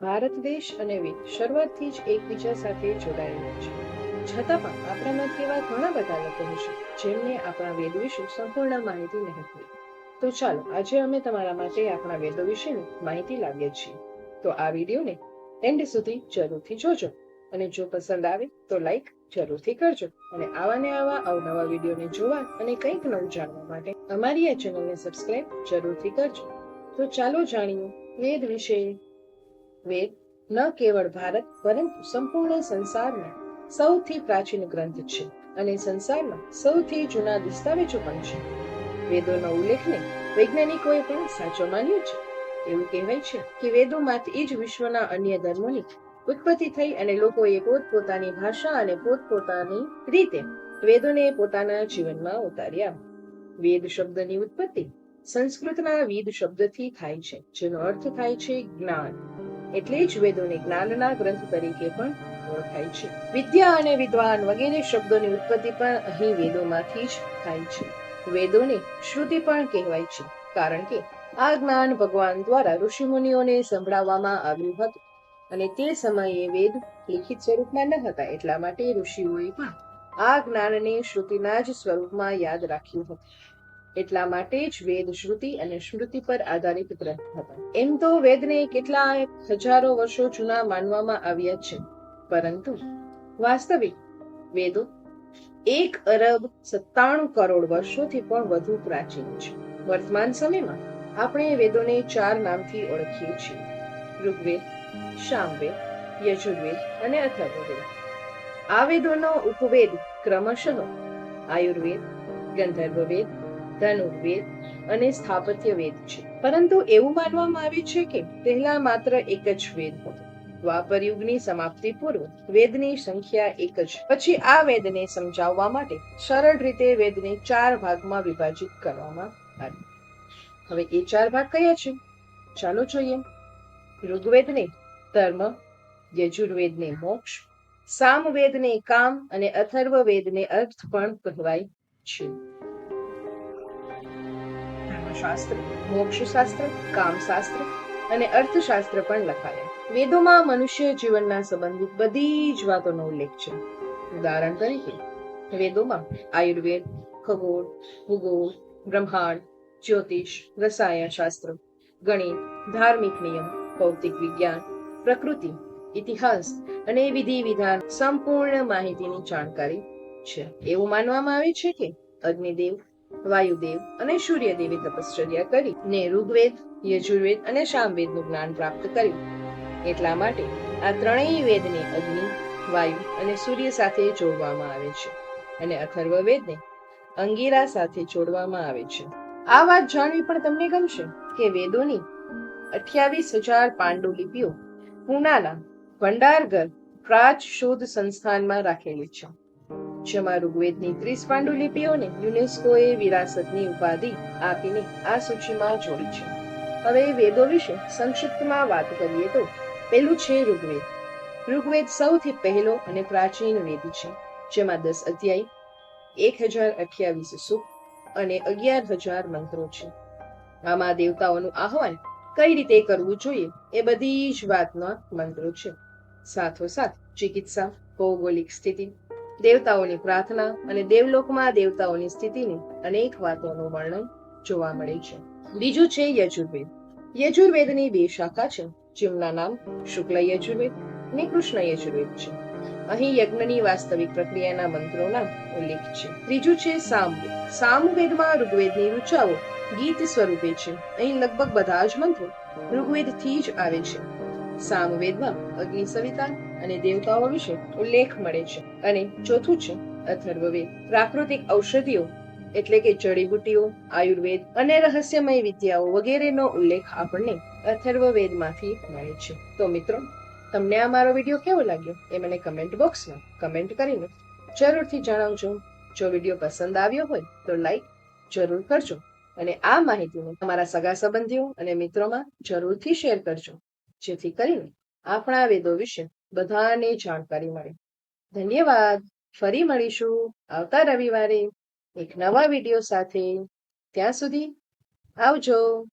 ભારત દેશ અને વેદ શરૂઆતથી જ એકબીજા સાથે જોડાયેલા છે. છતાં પણ આપણામાંથી એવા ઘણા બધા લોકો હશે જેમને આપણા વેદ વિશે સંપૂર્ણ માહિતી નહીં હોય તો ચાલો, આજે અમે તમારા માટે આપણા વેદો વિશેની માહિતી લાવીએ છીએ. તો આ વિડીયોને એન્ડ સુધી જરૂરથી જોજો અને જો પસંદ આવે તો લાઈક જરૂરથી કરજો અને આવા ને આવા અવનવા વિડીયોને જોવા અને કંઈક નવું જાણવા માટે અમારી આ ચેનલને સબસ્ક્રાઇબ જરૂરથી કરજો. તો ચાલો જાણીએ વેદ વિશે. વેદ ન કેવળ ભારત, પરંતુ સંપૂર્ણ સંસારના સૌથી પ્રાચીન ગ્રંથ છે અને સંસારના સૌથી જૂના દસ્તાવેજો પણ છે. વેદોનો ઉલ્લેખને વૈજ્ઞાનિકોએ પણ સાચો માન્યો છે. એવું કહેવાય છે કે વેદોમાંથી જ વિશ્વના અન્ય ધર્મોની ઉત્પત્તિ થઈ અને લોકોએ પોતપોતાની ભાષા અને પોતપોતાની રીતે વેદોને પોતાના જીવનમાં ઉતાર્યા. વેદ શબ્દની ઉત્પત્તિ સંસ્કૃતના વેદ શબ્દથી થાય છે, જેનો અર્થ થાય છે જ્ઞાન. એટલે જ વેદોને જ્ઞાનના ગ્રંથ તરીકે પણ ઓળખાય છે. વિદ્યા અને વિદ્વાન વગેરે શબ્દોની ઉત્પત્તિ પણ અહીં વેદોમાંથી જ થાય છે. વેદોને શ્રુતિ પણ કહેવાય છે, કારણ કે આ જ્ઞાન ભગવાન દ્વારા ઋષિમુનિઓને સંભળાવવામાં આવ્યું હતું. અને તે સમયે વેદ લિખિત સ્વરૂપમાં ન હતા, એટલા માટે ઋષિઓએ પણ આ જ્ઞાનને શ્રુતિના જ સ્વરૂપમાં યાદ રાખ્યું હતું. એટલા માટે જ વેદ શ્રુતિ અને સ્મૃતિ પર આધારિત ગ્રંથ હતા. એમ તો વેદને કેટલા હજારો વર્ષો જૂના માનવામાં આવ્યા છે. પરંતુ વાસ્તવિક વેદો એક અરબ સત્તાણું કરોડ વર્ષોથી પણ વધુ પ્રાચીન છે. વર્તમાન સમયમાં આપણે વેદોને ચાર નામથી ઓળખીએ છીએ. ઋગ્વેદ, સામવેદ, યજુર્વેદ અને અથર્વવેદ. આ વેદોનો ઉપવેદ ક્રમશઃ આયુર્વેદ, ગંધર્વવેદ ધનુર્વેદ અને સ્થાપત્ય વેદ છે. પરંતુ એવું માનવામાં આવે છે કે પહેલા માત્ર એક જ વેદ હતો. દ્વાપર યુગની સમાપ્તિ પૂર્વ વેદની સંખ્યા એક જ. પછી આ વેદને સમજાવવા માટે સરળ રીતે વેદને ચાર ભાગમાં વિભાજિત કરવામાં આવ્યું. હવે એ ચાર ભાગ કયા છે? ચાલો જોઈએ. ઋગ્વેદને ધર્મ, યજુર્વેદને મોક્ષ, સામવેદને કામ અને અથર્વવેદને અર્થ પણ કહેવાય છે. ધર્મશાસ્ત્ર મોક્ષશાસ્ત્ર, કામશાસ્ત્ર અને અર્થશાસ્ત્ર પણ લખાયા. વેદોમાં મનુષ્ય જીવનના સંબંધિત બધી જ વાતોનો ઉલ્લેખ છે. ઉદાહરણ તરીકે, વેદોમાં આયુર્વેદ, ખગોળ, ભૂગોળ, બ્રહ્માંડ, જ્યોતિષ રસાયણ શાસ્ત્ર ગણિત, ધાર્મિક નિયમ, ભૌતિક વિજ્ઞાન, પ્રકૃતિ, ઇતિહાસ અને વિધિ વિધાન સંપૂર્ણ માહિતીની જાણકારી છે. એવું માનવામાં આવે છે કે અગ્નિદેવ વાયુદેવ અને સૂર્યદેવે તપશ્ચર્યા કરી, ને ઋગ્વેદ, યજુર્વેદ અને સામવેદનું જ્ઞાન પ્રાપ્ત કર્યું. એટલા માટે આ ત્રણેય વેદને અગ્નિ, વાયુ અને સૂર્ય સાથે જોડવામાં આવે છે અને અથર્વવેદને અંગીરા સાથે જોડવામાં આવે છે. આ વાત જાણવી પણ તમને ગમશે કે વેદોની અઠ્યાવીસ હજાર પાંડુલિપિઓ પુનાના ભંડારગર પ્રાચ શોધ સંસ્થાનમાં રાખેલી છે. જેમાં ઋગ્વેદની ત્રીસ પાંડુલિપિઓને યુનેસ્કોએ વિરાસતની ઉપાધિ આપીને આ સૂચિમાં જોડી છે. હવે વેદો વિશે સંક્ષિપ્તમાં વાત કરીએ તો પહેલું છે ઋગ્વેદ. ઋગ્વેદ સૌથી પહેલો અને પ્રાચીન વેદ છે, જેમાં દસ અધ્યાય, એક હજાર અઠ્યાવીસ સુખ અને અગિયાર હજાર મંત્રો છે. આમાં દેવતાઓનું આહવાન કઈ રીતે કરવું જોઈએ એ બધી જ વાતના મંત્રો છે. સાથોસાથ ચિકિત્સા, ભૌગોલિક સ્થિતિ દેવતાઓની પ્રાર્થના અને દેવલોકમાં દેવતાઓની સ્થિતિની અનેક વાતોનું વર્ણન જોવા મળે છે. બીજું છે યજુર્વેદ. યજુર્વેદની બે શાખા છે, જેમના નામ શુક્લ યજુર્વેદ અને કૃષ્ણ યજુર્વેદ છે. અહીં યજ્ઞની વાસ્તવિક પ્રક્રિયાના મંત્રોના ઉલ્લેખ છે. ત્રીજું છે સામવેદ. સામવેદમાં ઋગ્વેદની ઋચાઓ ગીત સ્વરૂપે છે. અહીં લગભગ બધા જ મંત્રો ઋગ્વેદથી જ આવે છે. સામવેદમાં અગ્નિ સવિતા અને દેવતાઓ વિશે ઉલ્લેખ મળે છે. અને ચોથું છે, અથર્વવેદ. પ્રાકૃતિક ઔષધિઓ, એટલે કે જડીબુટીઓ આયુર્વેદ અને રહસ્યમય વિદ્યાઓ વગેરેનો ઉલ્લેખ આપણને અથર્વવેદમાંથી મળે છે. તો મિત્રો, તમને આ મારો વીડિયો કેવો લાગ્યો એ મને કમેન્ટ બોક્સમાં કમેન્ટ કરીને જરૂરથી જણાવજો. જો વીડિયો પસંદ આવ્યો હોય તો લાઈક જરૂર કરજો અને આ માહિતીને તમારા સગા સંબંધીઓ અને મિત્રોમાં જરૂરથી શેર કરજો. જેથી કરીને આપણા વેદો વિશે બધાને જાણકારી મળી. ધન્યવાદ. ફરી મળીશું આવતા રવિવારે એક નવા વીડિયો સાથે. ત્યાં સુધી આવજો.